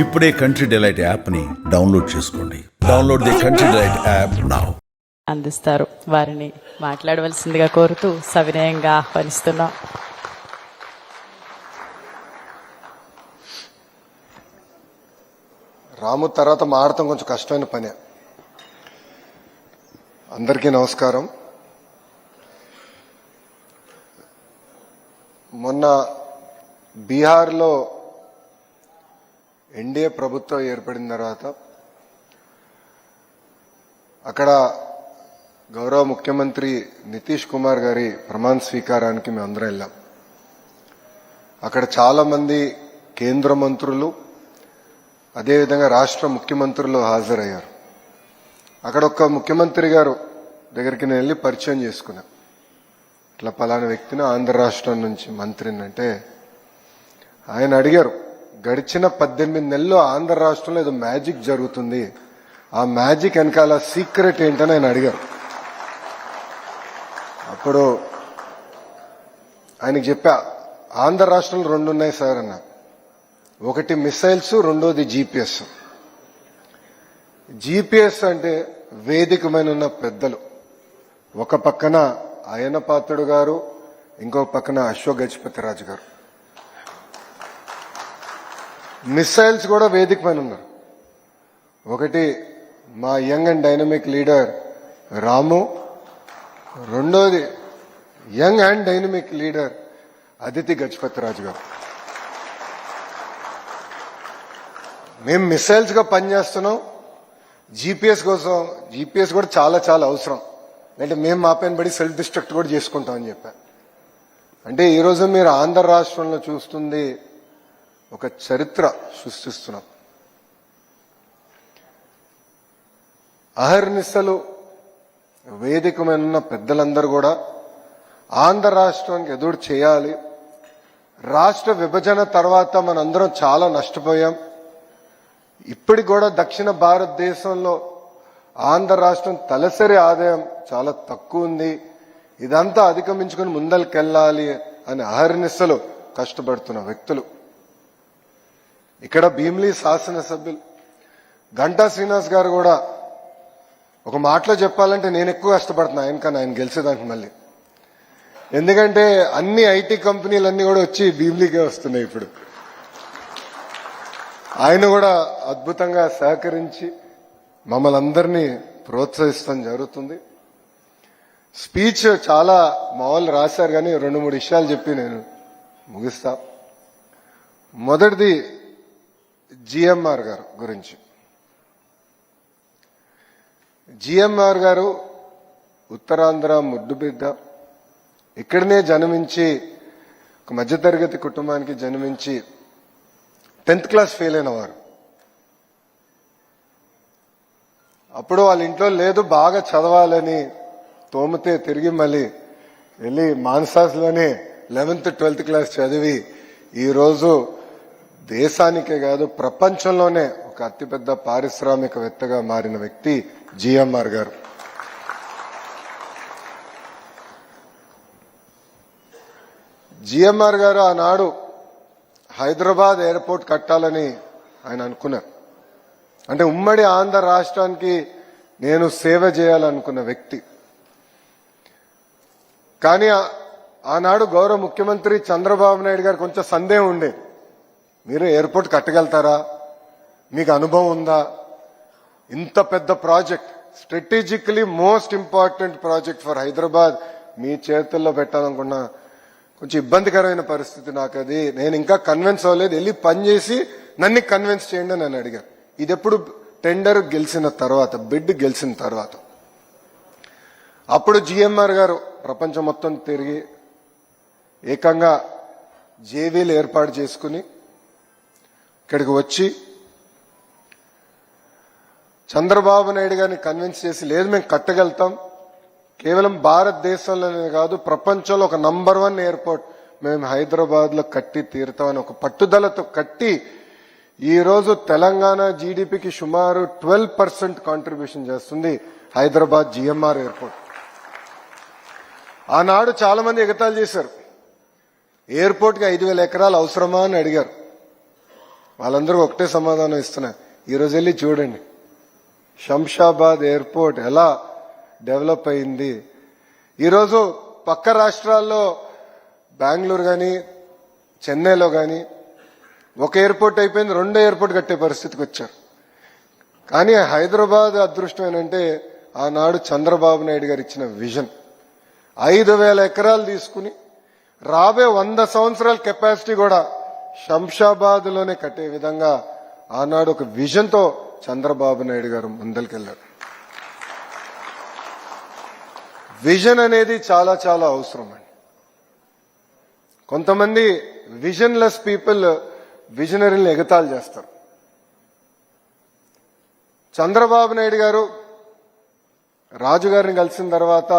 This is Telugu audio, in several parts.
ఇప్పుడే కంట్రీ డిలైట్ యాప్ని డౌన్లోడ్ చేసుకోండి. Download the Country Delight app now అందిస్తారు. వారిని మాట్లాడవలసిందిగా కోరుతూ సవినయంగా ఆహ్వానిస్తున్నాం. రాము తర్వాత మాడటం కొంచెం కష్టమైన పనే. అందరికీ నమస్కారం. మొన్న బీహార్లో ఎన్డీఏ ప్రభుత్వం ఏర్పడిన తర్వాత అక్కడ గౌరవ ముఖ్యమంత్రి నితీష్ కుమార్ గారి ప్రమాణ స్వీకారానికి మేము అందరం వెళ్ళాం. అక్కడ చాలామంది కేంద్ర మంత్రులు అదేవిధంగా రాష్ట్ర ముఖ్యమంత్రులు హాజరయ్యారు. అక్కడ ఒక ముఖ్యమంత్రి గారు దగ్గరికి నేను వెళ్ళి పరిచయం చేసుకున్నా. ఇట్లా పలానా వ్యక్తిని ఆంధ్ర రాష్ట్రం నుంచి మంత్రిని అంటే ఆయన అడిగారు గడిచిన పద్దెనిమిది నెలల్లో ఆంధ్ర రాష్ట్రంలో ఏదో మ్యాజిక్ జరుగుతుంది. ఆ మ్యాజిక్ వెనకాల సీక్రెట్ ఏంటని ఆయన అడిగారు. అప్పుడు ఆయనకి చెప్పా ఆంధ్ర రాష్ట్రంలో రెండు ఉన్నాయి సార్ అన్నా. ఒకటి మిసైల్స్ రెండోది జీపీఎస్. జీపీఎస్ అంటే వేదికమైన ఉన్న పెద్దలు. ఒక పక్కన అయన పాత్రుడు గారు ఇంకో పక్కన అశోక్ గజపతిరాజు గారు. మిస్సైల్స్ కూడా వేదిక పైన ఉన్నారు. ఒకటి మా young and dynamic leader Ramu రెండోది young and dynamic leader Aditi Gajapathiraju garu. మేము మిస్సైల్స్గా పనిచేస్తున్నాం. జీపీఎస్ కోసం జీపీఎస్ కూడా చాలా చాలా అవసరం. అంటే మేము మా పైన పడి సెల్ఫ్ డిస్ట్రక్ట్ కూడా చేసుకుంటాం అని చెప్పా. అంటే ఈరోజు మీరు ఆంధ్ర రాష్ట్రంలో చూస్తుంది ఒక చరిత్ర సృష్టిస్తున్నాం. అహర్నిశలు వేదికమైన ఉన్న పెద్దలందరూ కూడా ఆంధ్ర రాష్ట్రానికి ఎదురు చేయాలి. రాష్ట్ర విభజన తర్వాత మనందరం చాలా నష్టపోయాం. ఇప్పటికి కూడా దక్షిణ భారతదేశంలో ఆంధ్ర రాష్ట్రం తలసరి ఆదాయం చాలా తక్కువ ఉంది. ఇదంతా అధిగమించుకుని ముందరికెళ్ళాలి అని అహర్నిశలు కష్టపడుతున్న వ్యక్తులు. ఇక్కడ భీమిలి శాసనసభ్యులు గంటా శ్రీనివాస్ గారు కూడా ఒక మాటలో చెప్పాలంటే నేను ఎక్కువ కష్టపడుతున్నా. ఆయన కానీ ఆయన గెలిచేదానికి మళ్ళీ. ఎందుకంటే అన్ని ఐటీ కంపెనీలన్నీ కూడా వచ్చి భీమిలీకే వస్తున్నాయి ఇప్పుడు. ఆయన కూడా అద్భుతంగా సహకరించి మమ్మల్ని అందరినీ ప్రోత్సహిస్తాం జరుగుతుంది. స్పీచ్ చాలా మా వాళ్ళు రాశారు కానీ రెండు మూడు విషయాలు చెప్పి నేను ముగిస్తా. మొదటిది జిఎంఆర్ గారు గురించి. జిఎంఆర్ గారు ఉత్తరాంధ్ర ముద్దుబిడ్డ ఇక్కడనే జన్మించి ఒక మధ్యతరగతి కుటుంబానికి జన్మించి టెన్త్ క్లాస్ ఫెయిల్ అయినవారు అప్పుడు వాళ్ళ ఇంట్లో లేదు బాగా చదవాలని తోమితే తిరిగి మళ్ళీ వెళ్ళి మాన్సాస్లోనే లెవెన్త్ ట్వెల్త్ క్లాస్ చదివి ఈరోజు దేశానికే కాదు ప్రపంచంలోనే ఒక అతిపెద్ద పారిశ్రామికవేత్తగా మారిన వ్యక్తి జిఎంఆర్ గారు. జిఎంఆర్ గారు ఆనాడు హైదరాబాద్ ఎయిర్పోర్ట్ కట్టాలని ఆయన అనుకున్నారు. అంటే ఉమ్మడి ఆంధ్ర రాష్ట్రానికి నేను సేవ చేయాలనుకున్న వ్యక్తి. కానీ ఆనాడు గౌరవ ముఖ్యమంత్రి చంద్రబాబు నాయుడు గారు కొంచెం సందేహం ఉండేది. మీరు ఎయిర్పోర్ట్ కట్టగలుగుతారా? మీకు అనుభవం ఉందా? ఇంత పెద్ద project strategically most important project for Hyderabad మీ చేతుల్లో పెట్టాలనుకున్నా కొంచెం ఇబ్బందికరమైన పరిస్థితి నాకు అది. నేను ఇంకా కన్విన్స్ అవ్వలేదు. వెళ్ళి పని చేసి నన్ను కన్విన్స్ చేయండి అని నన్ను అడిగాను ఇది ఎప్పుడు టెండర్ గెలిచిన తర్వాత బిడ్ గెలిచిన తర్వాత. అప్పుడు జిఎంఆర్ గారు ప్రపంచం మొత్తం తిరిగి ఏకంగా జేవీలు ఏర్పాటు చేసుకుని ఇక్కడికి వచ్చి చంద్రబాబు నాయుడు గారిని కన్విన్స్ చేసి లేదు మేము కట్టగలుగుతాం. కేవలం భారతదేశంలోనే కాదు ప్రపంచంలో ఒక నంబర్ వన్ ఎయిర్పోర్ట్ మేము హైదరాబాద్లో కట్టి తీరుతామని ఒక పట్టుదలతో కట్టి ఈరోజు తెలంగాణ జీడిపికి సుమారు ట్వెల్వ్ పర్సెంట్ కాంట్రిబ్యూషన్ చేస్తుంది హైదరాబాద్ జిఎంఆర్ ఎయిర్పోర్ట్ ఆనాడు చాలా మంది ఎగతాళి చేశారు. ఎయిర్పోర్ట్కి ఐదు వేల ఎకరాలు అవసరమా అని అడిగారు. వాళ్ళందరూ ఒకటే సమాధానం ఇస్తున్నా. ఈరోజు వెళ్ళి చూడండి. శంషాబాద్ ఎయిర్పోర్ట్ ఎలా డెవలప్ అయింది. ఈరోజు పక్క రాష్ట్రాల్లో బెంగళూరు కానీ చెన్నైలో కానీ ఒక ఎయిర్పోర్ట్ అయిపోయింది రెండో ఎయిర్పోర్ట్ కట్టే పరిస్థితికి వచ్చారు. కానీ హైదరాబాద్ అదృష్టం ఏంటంటే ఆనాడు చంద్రబాబు నాయుడు గారు ఇచ్చిన విజన్. ఐదు వేల ఎకరాలు తీసుకుని రాబోయే వంద సంవత్సరాల కెపాసిటీ కూడా శంషాబాద్లోనే కట్టే విధంగా ఆనాడు ఒక విజన్తో చంద్రబాబు నాయుడు గారు ముందరికెళ్ళారు. విజన్ అనేది చాలా చాలా అవసరం అండి. కొంతమంది విజన్లెస్ పీపుల్ విజనరీని ఎగతాలు చేస్తారు. చంద్రబాబు నాయుడు గారు రాజుగారిని కలిసిన తర్వాత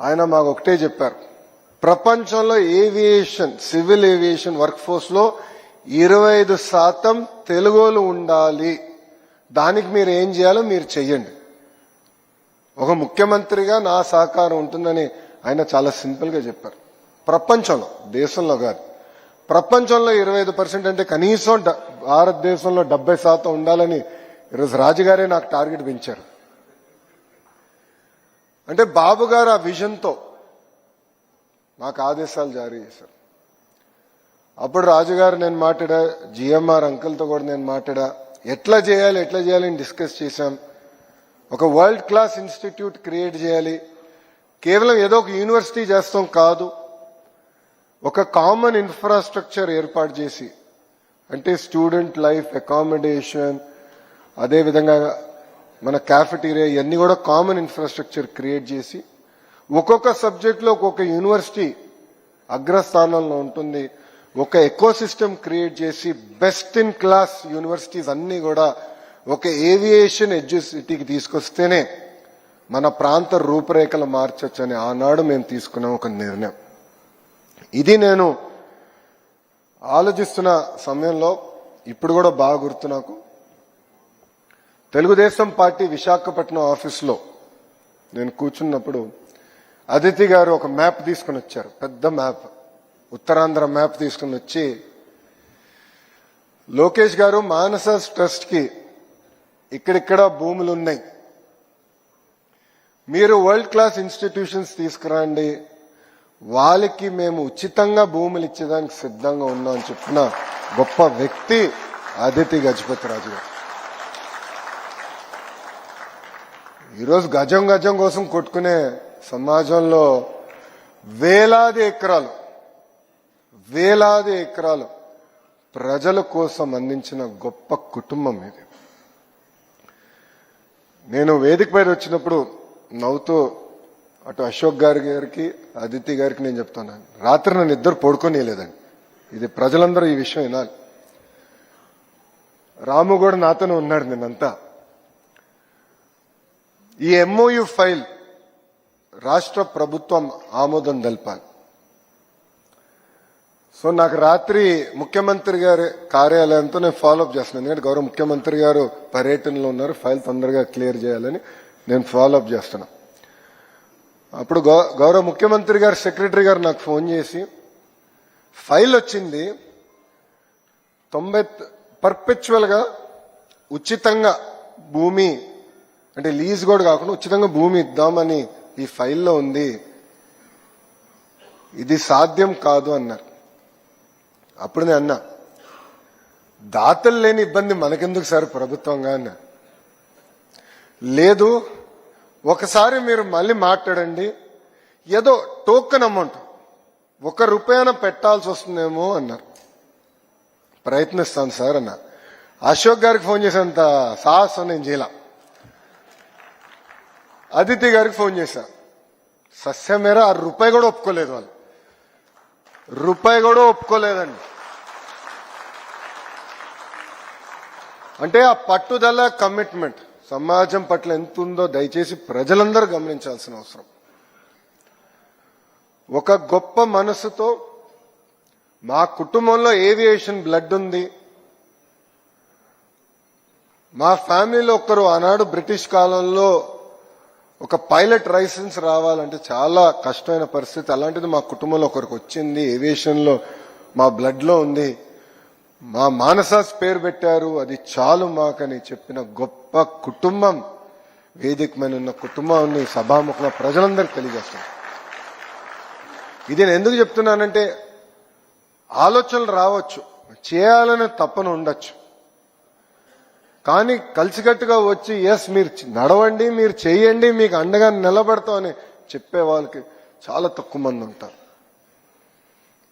ఆయన మాకు ఒకటే చెప్పారు. ప్రపంచంలో ఏవియేషన్ సివిల్ ఏవియేషన్ వర్క్ ఫోర్స్లో ఇరవై ఐదు శాతం తెలుగులు ఉండాలి. దానికి మీరు ఏం చేయాలో మీరు చెయ్యండి. ఒక ముఖ్యమంత్రిగా నా సహకారం ఉంటుందని ఆయన చాలా సింపుల్గా చెప్పారు. ప్రపంచంలో దేశంలో కాదు. ప్రపంచంలో ఇరవై ఐదు పర్సెంట్ అంటే కనీసం డ- భారతదేశంలో డెబ్బై శాతం ఉండాలని ఈరోజు రాజుగారే నాకు టార్గెట్ పెంచారు. అంటే బాబు గారు ఆ విజన్తో నాకు ఆదేశాలు జారీ చేశారు. అప్పుడు రాజుగారు నేను మాట్లాడా జిఎంఆర్ అంకుల్తో కూడా నేను మాట్లాడా ఎట్లా చేయాలి ఎట్లా చేయాలి అని డిస్కస్ చేశాం. ఒక వరల్డ్ క్లాస్ ఇన్స్టిట్యూట్ క్రియేట్ చేయాలి. కేవలం ఏదో ఒక యూనివర్సిటీ చేస్తాం కాదు. ఒక కామన్ ఇన్ఫ్రాస్ట్రక్చర్ ఏర్పాటు చేసి అంటే స్టూడెంట్ లైఫ్ అకామిడేషన్ అదేవిధంగా మన క్యాఫెటీరియా ఇవన్నీ కూడా కామన్ ఇన్ఫ్రాస్ట్రక్చర్ క్రియేట్ చేసి ఒక్కొక్క సబ్జెక్ట్లో ఒక్కొక్క యూనివర్సిటీ అగ్రస్థానంలో ఉంటుంది. ఒక ఎకో సిస్టమ్ క్రియేట్ చేసి బెస్ట్ ఇన్ క్లాస్ యూనివర్సిటీస్ అన్నీ కూడా ఒక ఏవియేషన్ ఎడ్యుసిటీకి తీసుకొస్తేనే మన ప్రాంత రూపురేఖలు మార్చొచ్చు అని ఆనాడు మేము తీసుకున్నాం ఒక నిర్ణయం. ఇది నేను ఆలోచిస్తున్న సమయంలో ఇప్పుడు కూడా బాగా గుర్తు నాకు. తెలుగుదేశం పార్టీ విశాఖపట్నం ఆఫీస్లో నేను కూర్చున్నప్పుడు అదితి గారు ఒక మ్యాప్ తీసుకుని వచ్చారు. పెద్ద మ్యాప్. ఉత్తరాంధ్ర మ్యాప్ తీసుకుని వచ్చి లోకేష్ గారు మానస ట్రస్ట్కి ఇక్కడిక్కడ భూములు ఉన్నాయి మీరు వరల్డ్ క్లాస్ ఇన్స్టిట్యూషన్స్ తీసుకురండి. వాళ్ళకి మేము ఉచితంగా భూములు ఇచ్చేదానికి సిద్ధంగా ఉన్నాం అని చెప్పిన గొప్ప వ్యక్తి అదితి గజపతి రాజు గారు. ఈరోజు గజం గజం కోసం కొట్టుకునే సమాజంలో వేలాది ఎకరాలు వేలాది ఎకరాలు ప్రజల కోసం అందించిన గొప్ప కుటుంబం ఇది. నేను వేదిక పైన వచ్చినప్పుడు నవ్వుతూ అటు అశోక్ గారి గారికి అదితి గారికి నేను చెప్తున్నాను రాత్రి నన్ను ఇద్దరు పడుకోనియలేదండి. ఇది ప్రజలందరూ ఈ విషయం వినాలి. రాము కూడా నాతోనే ఉన్నాడు నిన్నంతా. ఈ ఎంఓయు ఫైల్ రాష్ట్ర ప్రభుత్వం ఆమోదం తెలపాలి. సో నాకు రాత్రి ముఖ్యమంత్రి గారి కార్యాలయంతో నేను ఫాలోఅప్ చేస్తున్నాను. ఎందుకంటే గౌరవ ముఖ్యమంత్రి గారు పర్యటనలో ఉన్నారు. ఫైల్ తొందరగా క్లియర్ చేయాలని నేను ఫాలోఅప్ చేస్తున్నా. అప్పుడు గౌ- గౌరవ ముఖ్యమంత్రి గారు సెక్రటరీ గారు నాకు ఫోన్ చేసి ఫైల్ వచ్చింది. తొంభై పర్పెచువల్గా ఉచితంగా భూమి అంటే లీజ్ కూడా కాకుండా ఉచితంగా భూమి ఇద్దామని ఈ ఫైల్లో ఉంది. ఇది సాధ్యం కాదు అన్నారు. అప్పుడు నేను అన్నా దాతలు లేని ఇబ్బంది మనకెందుకు సార్ ప్రభుత్వంగా అన్నా లేదు ఒకసారి మీరు మళ్ళీ మాట్లాడండి ఏదో టోకెన్ అమౌంట్ ఒక రూపాయన పెట్టాల్సి వస్తుందేమో అన్నారు. ప్రయత్నిస్తాను సార్ అన్న. అశోక్ గారికి ఫోన్ చేసేంత సాహసం నేను చేయాల. అదితి గారికి ఫోన్ చేశా. సస్యం మేర ఆ రూపాయి కూడా ఒప్పుకోలేదు వాళ్ళు. రూపాయి కూడా ఒప్పుకోలేదండి. అంటే ఆ పట్టుదల కమిట్మెంట్ సమాజం పట్ల ఎంత ఉందో దయచేసి ప్రజలందరూ గమనించాల్సిన అవసరం. ఒక గొప్ప మనసుతో మా కుటుంబంలో ఏవియేషన్ బ్లడ్ ఉంది. మా ఫ్యామిలీలో ఒకరు ఆనాడు బ్రిటిష్ కాలంలో ఒక పైలట్ లైసెన్స్ రావాలంటే చాలా కష్టమైన పరిస్థితి. అలాంటిది మా కుటుంబంలో ఒకరికి వచ్చింది. ఏవియేషన్లో మా బ్లడ్లో ఉంది. మా మానసాస్ పేరు పెట్టారు. అది చాలు మాకని చెప్పిన గొప్ప కుటుంబం. వేదిక మీద ఉన్న కుటుంబాన్ని సభాముఖంగా ప్రజలందరికీ తెలియజేస్తాను ఇది నేను ఎందుకు చెప్తున్నానంటే ఆలోచనలు రావచ్చు. చేయాలనే తప్పన ఉండొచ్చు. కానీ కలిసికట్టుగా వచ్చి ఎస్ మీరు నడవండి మీరు చేయండి మీకు అండగా నిలబడతా అని చెప్పే వాళ్ళకి చాలా తక్కువ మంది ఉంటారు.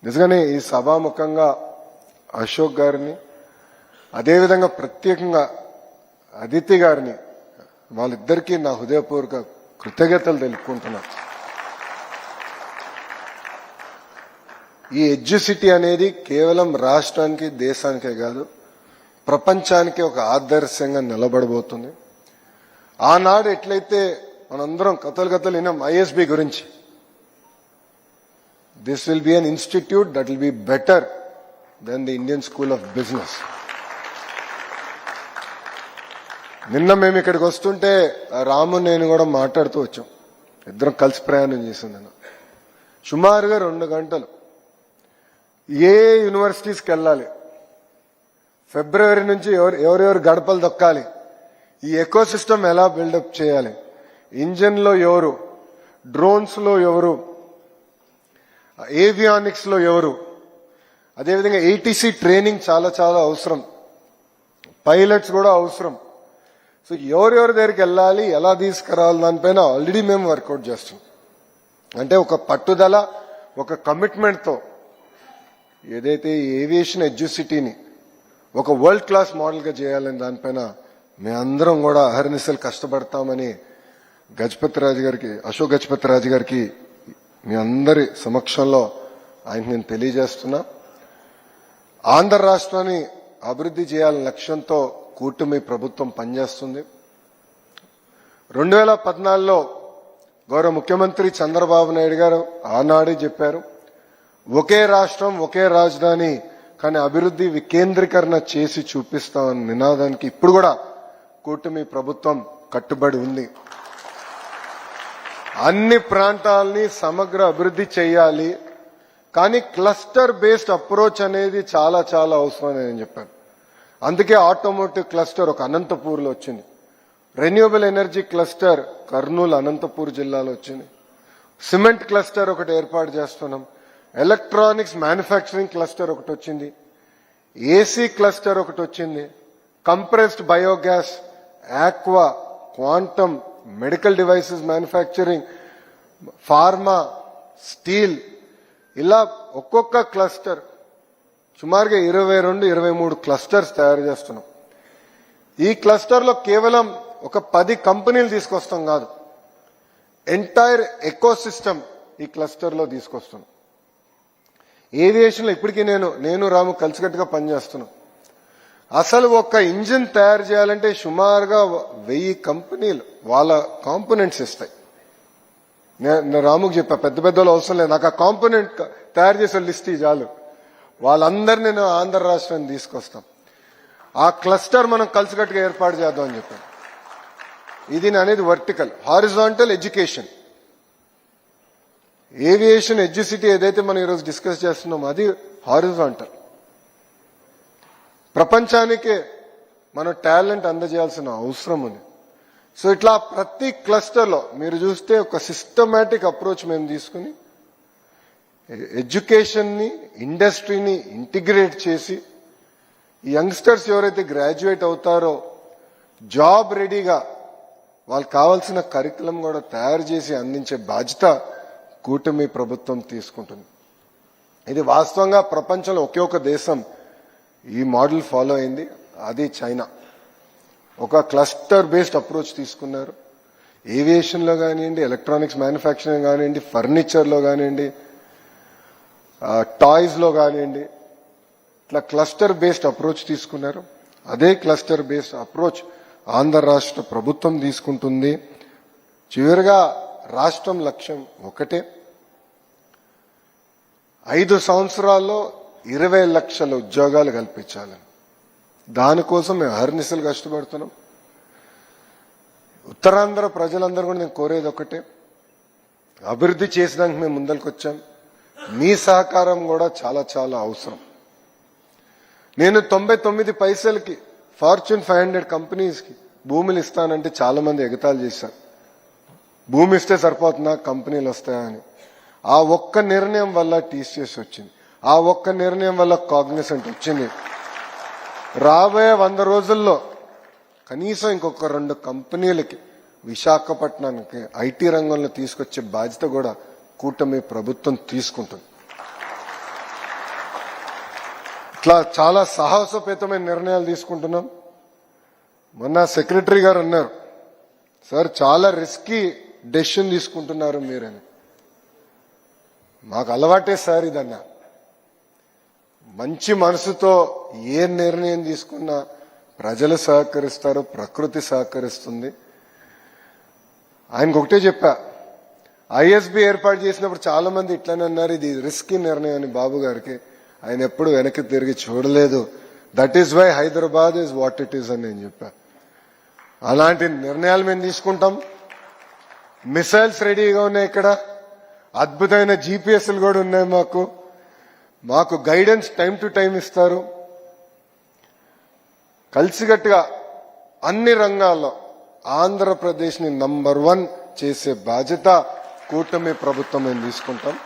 నిజంగానే ఈ సభాముఖంగా అశోక్ గారిని అదేవిధంగా ప్రత్యేకంగా అదితి గారిని వాళ్ళిద్దరికీ నా హృదయపూర్వక కృతజ్ఞతలు తెలుపుకుంటున్నాను ఈ ఎడ్యుసిటీ అనేది కేవలం రాష్ట్రానికి దేశానికే కాదు ప్రపంచానికి ఒక ఆదర్శంగా నిలబడబోతుంది. ఆనాడు ఎట్లయితే మనందరం కథలు కథలు విన్నాం ఐఎస్బి గురించి. This will be an institute that will be better than the Indian School of Business నిన్న మేము ఇక్కడికి వస్తుంటే రాము నేను కూడా మాట్లాడుతూ వచ్చాం. ఇద్దరం కలిసి ప్రయాణం చేసింది నేను సుమారుగా రెండు గంటలు. ఏ యూనివర్సిటీస్కి వెళ్ళాలి? ఫిబ్రవరి నుంచి ఎవరు ఎవరెవరు గడపలు దొక్కాలి ఈ ఎకో సిస్టమ్ ఎలా బిల్డప్ చేయాలి? ఇంజన్లో ఎవరు? డ్రోన్స్లో ఎవరు? ఏవియానిక్స్లో ఎవరు? అదేవిధంగా ఏటీసీ ట్రైనింగ్ చాలా చాలా అవసరం. పైలట్స్ కూడా అవసరం. సో ఎవరెవరి దగ్గరికి వెళ్ళాలి ఎలా తీసుకురావాలి దానిపైన ఆల్రెడీ మేము వర్కౌట్ చేస్తాం. అంటే ఒక పట్టుదల ఒక కమిట్మెంట్తో ఏదైతే ఏవియేషన్ ఎడ్యుసిటీని ఒక వరల్డ్ క్లాస్ మోడల్గా చేయాలని దానిపైన మేమందరం కూడా అహర్నిశలు కష్టపడతామని గజపతి రాజు గారికి అశోక్ గజపతి రాజు గారికి మీ అందరి సమక్షంలో ఆయన నేను తెలియజేస్తున్నా. ఆంధ్ర రాష్ట్రాన్ని అభివృద్ధి చేయాలనే లక్ష్యంతో కూటమి ప్రభుత్వం పనిచేస్తుంది. రెండు వేల పద్నాలుగులో గౌరవ ముఖ్యమంత్రి చంద్రబాబు నాయుడు గారు ఆనాడే చెప్పారు ఒకే రాష్ట్రం ఒకే రాజధాని కానీ అభివృద్ధి వికేంద్రీకరణ చేసి చూపిస్తామని నినాదానికి ఇప్పుడు కూడా కూటమి ప్రభుత్వం కట్టుబడి ఉంది. అన్ని ప్రాంతాలని సమగ్ర అభివృద్ధి చేయాలి. కానీ క్లస్టర్ బేస్డ్ అప్రోచ్ అనేది చాలా చాలా అవసరం అని నేను చెప్పాను. అందుకే ఆటోమోటివ్ క్లస్టర్ ఒక అనంతపూర్లో వచ్చింది. Renewable energy cluster Kurnool Anantapur జిల్లాలో వచ్చింది. సిమెంట్ క్లస్టర్ ఒకటి ఏర్పాటు చేస్తున్నాం. ఎలక్ట్రానిక్స్ మ్యానుఫ్యాక్చరింగ్ క్లస్టర్ ఒకటి వచ్చింది. ఏసీ క్లస్టర్ ఒకటి వచ్చింది. Compressed biogas aqua quantum medical devices manufacturing pharma steel ఇలా ఒక్కొక్క క్లస్టర్ సుమారుగా ఇరవై రెండు ఇరవై మూడు క్లస్టర్స్ తయారు చేస్తున్నాం. ఈ క్లస్టర్లో కేవలం ఒక పది కంపెనీలు తీసుకొస్తాం కాదు. ఎంటైర్ ఎకో సిస్టమ్ ఈ క్లస్టర్లో తీసుకొస్తున్నాం. ఏవియేషన్లో ఇప్పటికీ నేను నేను రాము కలిసికట్టుగా పనిచేస్తున్నాం. అసలు ఒక ఇంజిన్ తయారు చేయాలంటే సుమారుగా వెయ్యి కంపెనీలు వాళ్ళ కాంపోనెంట్స్ ఇస్తాయి. నేను రాముకు చెప్పా పెద్ద పెద్ద వాళ్ళు అవసరం లేదు. నాకు ఆ కాంపోనెంట్ తయారు చేసే లిస్ట్ ఈ చాలు. వాళ్ళందరినీ నేను ఆంధ్ర రాష్ట్రాన్ని తీసుకొస్తాం. ఆ క్లస్టర్ మనం కలిసికట్టుగా ఏర్పాటు చేద్దాం అని చెప్పాను. ఇది అనేది vertical horizontal education. Aviation educity ఏదైతే మనం ఈరోజు డిస్కస్ చేస్తున్నామో అది హారిజాంటల్ ప్రపంచానికే మన టాలెంట్ అందజేయాల్సిన అవసరం ఉంది. సో ఇట్లా ప్రతి క్లస్టర్లో మీరు చూస్తే ఒక సిస్టమేటిక్ అప్రోచ్ మేము తీసుకుని ఎడ్యుకేషన్ని ఇండస్ట్రీని ఇంటిగ్రేట్ చేసి యంగ్స్టర్స్ ఎవరైతే గ్రాడ్యుయేట్ అవుతారో జాబ్ రెడీగా వాళ్ళకి కావాల్సిన కరికులం కూడా తయారు చేసి అందించే బాధ్యత కూటమి ప్రభుత్వం తీసుకుంటుంది. ఇది వాస్తవంగా ప్రపంచంలో ఒకే ఒక దేశం ఈ మోడల్ ఫాలో అయింది. అది చైనా. ఒక క్లస్టర్ బేస్డ్ అప్రోచ్ తీసుకున్నారు. ఏవియేషన్లో కానివ్వండి ఎలక్ట్రానిక్స్ మ్యానుఫ్యాక్చరింగ్ కానివ్వండి ఫర్నిచర్లో కానివ్వండి టాయ్స్లో కానివ్వండి ఇట్లా క్లస్టర్ బేస్డ్ అప్రోచ్ తీసుకున్నారు. అదే క్లస్టర్ బేస్డ్ అప్రోచ్ ఆంధ్ర రాష్ట్ర ప్రభుత్వం తీసుకుంటుంది. చివరిగా రాష్ట్రం లక్ష్యం ఒకటే. ఐదు సంవత్సరాల్లో ఇరవై లక్షల ఉద్యోగాలు కల్పించాలని. దానికోసం మేము హర్నిసలు కష్టపడుతున్నాం. ఉత్తరాంధ్ర ప్రజలందరూ కూడా నేను కోరేది ఒకటే. అభివృద్ధి చేసినాక మేము ముందరికి వచ్చాం మీ సహకారం కూడా చాలా చాలా అవసరం. నేను తొంభై తొమ్మిది పైసలకి ఫార్చ్యూన్ ఫైవ్ హండ్రెడ్ కంపెనీస్కి భూములు ఇస్తానంటే చాలా మంది ఎగతాళి చేశారు. భూమి ఇస్తే సరిపోతుందా? కంపెనీలు వస్తాయా అని ఆ ఒక్క నిర్ణయం వల్ల టీసీఎస్ వచ్చింది. ఆ ఒక్క నిర్ణయం వల్ల కాగ్నిసెంట్ వచ్చింది. రాబోయే వంద రోజుల్లో కనీసం ఇంకొక రెండు కంపెనీలకి విశాఖపట్నానికి ఐటీ రంగంలో తీసుకొచ్చే బాధ్యత కూడా కూటమి ప్రభుత్వం తీసుకుంటుంది. ఇట్లా చాలా సాహసోపేతమైన నిర్ణయాలు తీసుకుంటున్నాం. మొన్న సెక్రటరీ గారు అన్నారు సార్ చాలా రిస్కీ డెసిషన్ తీసుకుంటున్నారు మీరని. మాకు అలవాటే సార్ ఇదన్నా. మంచి మనసుతో ఏ నిర్ణయం తీసుకున్నా ప్రజలు సహకరిస్తారు ప్రకృతి సహకరిస్తుంది. ఆయనకు ఒకటే చెప్పా. ఐఎస్బి ఏర్పాటు చేసినప్పుడు చాలా మంది ఇట్లానే అన్నారు ఇది రిస్కీ నిర్ణయం అని బాబు గారికి. ఆయన ఎప్పుడు వెనక్కి తిరిగి చూడలేదు. That is why Hyderabad is what it is అని నేను చెప్పా. అలాంటి నిర్ణయాలు మేము తీసుకుంటాం. మిసైల్స్ రెడీగా ఉన్నాయి ఇక్కడ. అద్భుతమైన జీపీఎస్లు కూడా ఉన్నాయి మాకు. మాకు గైడెన్స్ టైం టు టైం ఇస్తారు. కలిసికట్టుగా అన్ని రంగాల్లో ఆంధ్రప్రదేశ్ని నంబర్ వన్ చేసే బాధ్యత కూటమి ప్రభుత్వం మేము తీసుకుంటాం.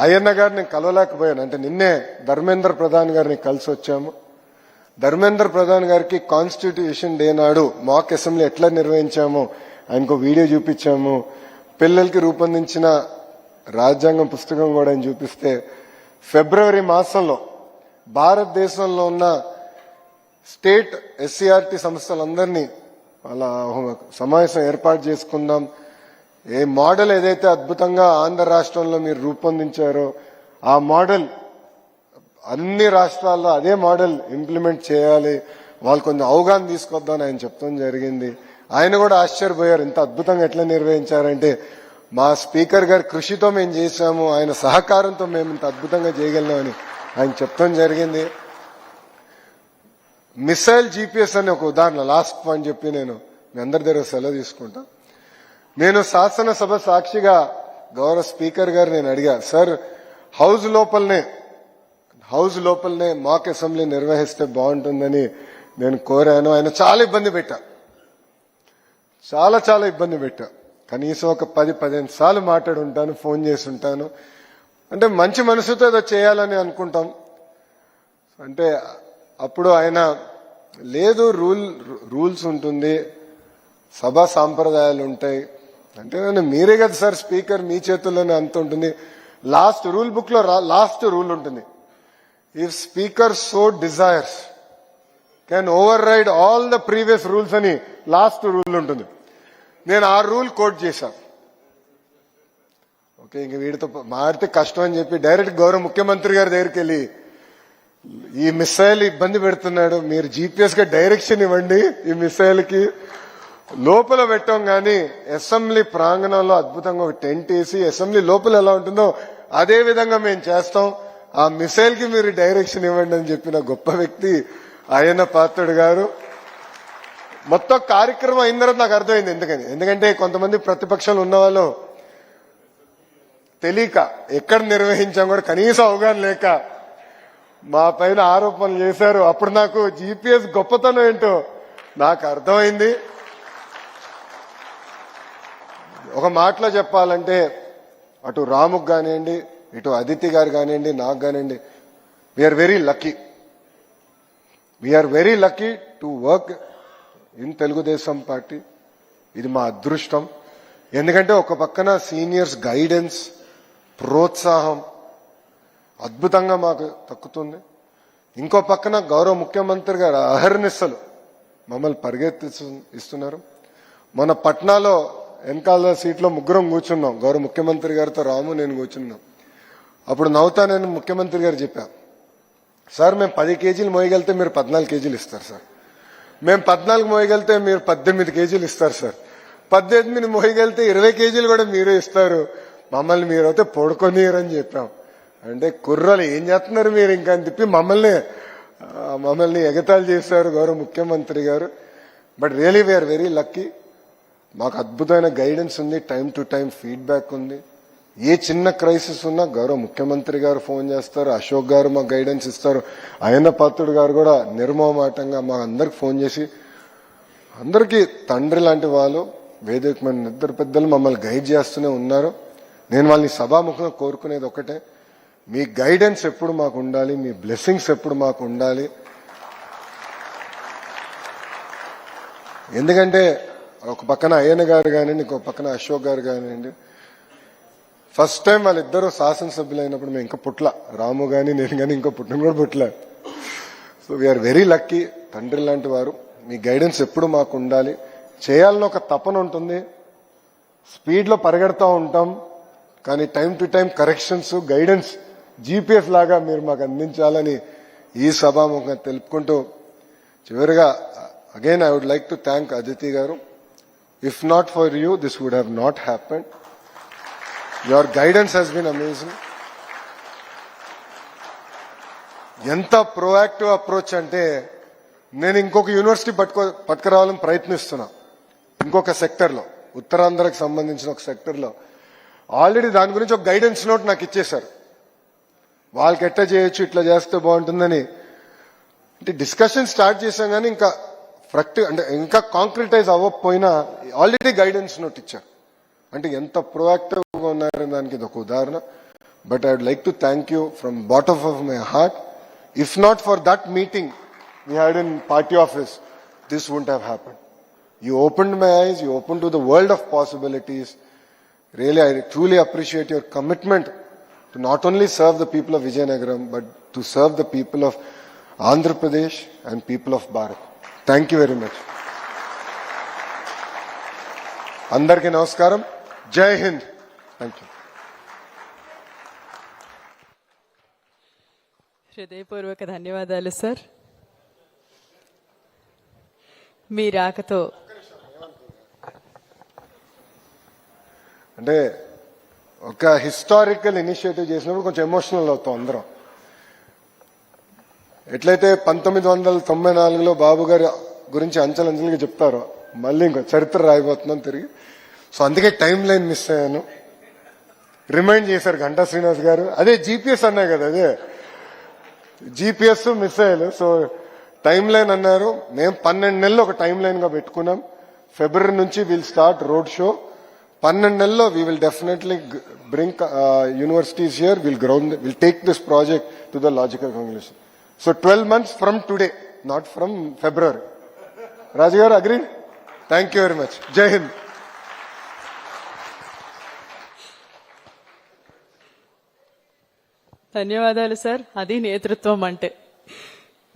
అయ్యన్న గారిని కలవలేకపోయాను. అంటే నిన్నే ధర్మేంద్ర ప్రధాన్ గారిని కలిసి వచ్చాము ధర్మేంద్ర ప్రధాన్ గారికి కాన్స్టిట్యూషన్ డే నాడు మాక్ అసెంబ్లీ ఎట్లా నిర్వహించామో ఆయనకు వీడియో చూపించాము. పిల్లలకి రూపొందించిన రాజ్యాంగం పుస్తకం కూడా ఆయన చూపిస్తే ఫిబ్రవరి మాసంలో భారతదేశంలో ఉన్న స్టేట్ ఎస్సీఆర్టీ సంస్థలందరినీ అలా సమావేశం ఏర్పాటు చేసుకుందాం. ఏ మోడల్ ఏదైతే అద్భుతంగా ఆంధ్ర రాష్ట్రంలో మీరు రూపొందించారో ఆ మోడల్ అన్ని రాష్ట్రాల్లో అదే మోడల్ ఇంప్లిమెంట్ చేయాలి. వాళ్ళు కొంచెం అవగాహన తీసుకొద్దామని ఆయన చెప్తాం జరిగింది. ఆయన కూడా ఆశ్చర్యపోయారు. ఇంత అద్భుతంగా ఎట్లా నిర్వహించారంటే మా స్పీకర్ గారి కృషితో మేము చేశాము. ఆయన సహకారంతో మేము ఇంత అద్భుతంగా చేయగలిగామని ఆయన చెప్తాం జరిగింది. మిసైల్ జీపీఎస్ అనే ఒక ఉదాహరణ లాస్ట్ పాయింట్ చెప్పి నేను మీ అందరి దగ్గర సెలవు తీసుకుంటా. నేను శాసనసభ సాక్షిగా గౌరవ స్పీకర్ గారు నేను అడిగా సార్ హౌస్ లోపలనే హౌస్ లోపలనే మాక్ అసెంబ్లీ నిర్వహిస్తే బాగుంటుందని నేను కోరాను. ఆయన చాలా ఇబ్బంది పెట్టా. చాలా చాలా ఇబ్బంది పెట్టా. కనీసం ఒక పది పదిహేను సార్లు మాట్లాడి ఉంటాను ఫోన్ చేసి ఉంటాను. అంటే మంచి మనసుతో ఏదో చేయాలని అనుకుంటాం. అంటే అప్పుడు ఆయన లేదు రూల్ రూల్స్ ఉంటుంది సభా సాంప్రదాయాలు ఉంటాయి. అంటే నేను మీరే కదా సార్ స్పీకర్ మీ చేతుల్లోనే అంత ఉంటుంది. లాస్ట్ రూల్ బుక్లో లాస్ట్ రూల్ ఉంటుంది. If speaker so desires can override all the previous rules అని లాస్ట్ రూల్ ఉంటుంది. నేను ఆ రూల్ కోట్ చేశాను. ఓకే ఇంక వీడితో మారితే కష్టం అని చెప్పి డైరెక్ట్ గౌరవ ముఖ్యమంత్రి గారి దగ్గరికి వెళ్ళి ఈ మిసైల్ ఇబ్బంది పెడుతున్నాడు మీరు జీపీఎస్గా డైరెక్షన్ ఇవ్వండి ఈ మిసైల్కి. లోపల పెట్టాం కానీ అసెంబ్లీ ప్రాంగణంలో అద్భుతంగా ఒక టెంట్ వేసి అసెంబ్లీ లోపల ఎలా ఉంటుందో అదే విధంగా మేము చేస్తాం. ఆ మిసైల్కి మీరు డైరెక్షన్ ఇవ్వండి అని చెప్పిన గొప్ప వ్యక్తి ఆయన పాత్రుడు గారు. మొత్తం కార్యక్రమం అయిన తర్వాత నాకు అర్థమైంది ఎందుకని. ఎందుకంటే కొంతమంది ప్రతిపక్షాలు ఉన్న వాళ్ళు తెలియక ఎక్కడ నిర్వహించాం కూడా కనీసం అవగాహన లేక మా పైన ఆరోపణలు చేశారు. అప్పుడు నాకు జీపీఎస్ గొప్పతనం ఏంటో నాకు అర్థమైంది. ఒక మాటలో చెప్పాలంటే అటు రాముకు కానివ్వండి ఇటు అదితి గారు కానివ్వండి నాకు కానివ్వండి we are very lucky we are very lucky to work in Telugu Desam party ఇది మా అదృష్టం. ఎందుకంటే ఒక పక్కన సీనియర్స్ గైడెన్స్ ప్రోత్సాహం అద్భుతంగా మాకు తక్కుతుంది ఇంకో పక్కన గౌరవ ముఖ్యమంత్రి గారు అహర్నిస్సలు మమ్మల్ని పరిగెత్తి ఇస్తున్నారు. మన పట్నాలో వెనకాల సీట్లో ముగ్గురం కూర్చున్నాం. గౌరవ ముఖ్యమంత్రి గారితో రాము నేను కూర్చున్నాం. అప్పుడు నవ్వుతా నేను ముఖ్యమంత్రి గారు చెప్పాను సార్ మేము పది కేజీలు మోయగలితే మీరు పద్నాలుగు కేజీలు ఇస్తారు సార్. మేము పద్నాలుగు మోయగలితే మీరు పద్దెనిమిది కేజీలు ఇస్తారు సార్. పద్దెనిమిది మోయగలితే ఇరవై కేజీలు కూడా మీరే ఇస్తారు. మమ్మల్ని మీరైతే పొడుకొనియరని చెప్పాం. అంటే కుర్రలు ఏం చేస్తున్నారు మీరు ఇంకా అని చెప్పి మమ్మల్ని మమ్మల్ని ఎగతాళి చేశారు గౌరవ ముఖ్యమంత్రి గారు. But really we are very lucky. మాకు అద్భుతమైన గైడెన్స్ ఉంది టైం టు టైం ఫీడ్బ్యాక్ ఉంది. ఏ చిన్న క్రైసిస్ ఉన్నా గౌరవ ముఖ్యమంత్రి గారు ఫోన్ చేస్తారు అశోక్ గారు మాకు గైడెన్స్ ఇస్తారు ఆయన పాత్రుడు గారు కూడా నిర్మోహమాటంగా మా అందరికి ఫోన్ చేసి అందరికీ తండ్రి లాంటి వాళ్ళు వేదికమైన ఇద్దరు పెద్దలు మమ్మల్ని గైడ్ చేస్తూనే ఉన్నారు. నేను వాళ్ళని సభాముఖంగా కోరుకునేది ఒకటే మీ గైడెన్స్ ఎప్పుడు మాకు ఉండాలి మీ బ్లెస్సింగ్స్ ఎప్పుడు మాకు ఉండాలి. ఎందుకంటే ఒక పక్కన అయ్యన్న గారు కానివ్వండి ఇంకో పక్కన అశోక్ గారు కానివ్వండి ఫస్ట్ టైం వాళ్ళిద్దరూ శాసనసభ్యులు అయినప్పుడు మేము ఇంకా పుట్ల. రాము కానీ నేను కానీ ఇంకో పుట్టిన కూడా పుట్ల సో వీఆర్ వెరీ లక్కీ తండ్రి లాంటి వారు. మీ గైడెన్స్ ఎప్పుడు మాకు ఉండాలి. చేయాలని ఒక తపన ఉంటుంది. స్పీడ్లో పరిగెడతా ఉంటాం. కానీ time to time corrections guidance GPS లాగా మీరు మాకు అందించాలని ఈ సభాముఖంగా తెలుపుకుంటూ చివరిగా again I would like to thank Aditi garu. If not for you this would have not happened your guidance has been amazing ఎంత ప్రోయాక్టివ్ అప్రోచ్ అంటే నేను ఇంకొక యూనివర్సిటీ పట్టుకో పట్టుకురావాలని ప్రయత్నిస్తున్నా. ఇంకొక సెక్టర్లో ఉత్తరాంధ్రకు సంబంధించిన ఒక సెక్టర్లో ఆల్రెడీ దాని గురించి ఒక గైడెన్స్ నోట్ నాకు ఇచ్చేశారు. వాళ్ళకి ఎట్లా చేయొచ్చు ఇట్లా చేస్తే బాగుంటుందని. అంటే డిస్కషన్ స్టార్ట్ చేశాం కానీ ఇంకా ఫ్రక్ట్ అంటే ఇంకా కాంక్రిటైజ్ అవ్వకపోయినా ఆల్రెడీ గైడెన్స్ నోట్ ఇచ్చారు. అంటే ఎంత ప్రొయాక్టివ్గా ఉన్నారని దానికి ఇది ఒక ఉదాహరణ but I would like to thank you from bottom of my heart if not for that meeting we had in party office this won't have happen you open my eyes you open to the world of possibilities Really, I truly appreciate your commitment to not only serve the people of Vijayanagaram, but to serve the people of Andhra Pradesh and people of Bharat. Thank you very much. అందరికీ నమస్కారం జై హింద్ Thank you హృదయపూర్వక ధన్యవాదాలు సార్. మీ రాకతో అంటే ఒక హిస్టారికల్ ఇనిషియేటివ్ చేసినప్పుడు కొంచెం ఎమోషనల్ అవుతాం అందరం. ఎట్లయితే పంతొమ్మిది వందల తొంభై నాలుగులో బాబు గారి గురించి అంచెలంచెలుగా చెప్తారో మళ్ళీ ఇంకో చరిత్ర రాయిపోతున్నాం తిరిగి. సో అందుకే టైం లైన్ మిస్ అయ్యాను. రిమైండ్ చేశారు గంటా శ్రీనివాస్ గారు. అదే జీపీఎస్ అన్నాయి కదా అదే. GPS missile. So time line అన్నారు. మేము పన్నెండు నెలలు ఒక టైం లైన్గా పెట్టుకున్నాం. ఫిబ్రవరి నుంచి విల్ స్టార్ట్ రోడ్ షో పన్నెండు నెలల్లో we will definitely bring universities here will ground will take this project to the logical conclusion so twelve months from today not from February రాజుగారు agree thank you very much Jai Hind ధన్యవాదాలు సార్. అది నేతృత్వం అంటే.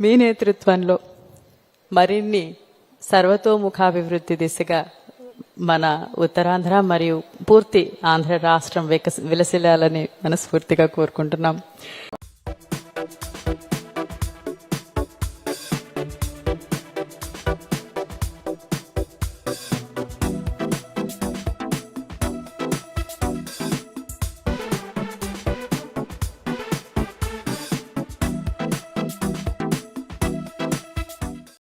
మీ నేతృత్వంలో మరిన్ని సర్వతోముఖాభివృద్ధి దిశగా మన ఉత్తరాంధ్ర మరియు పూర్తి ఆంధ్ర రాష్ట్రం వికస విలసిల్లాలని మనస్ఫూర్తిగా కోరుకుంటున్నాం.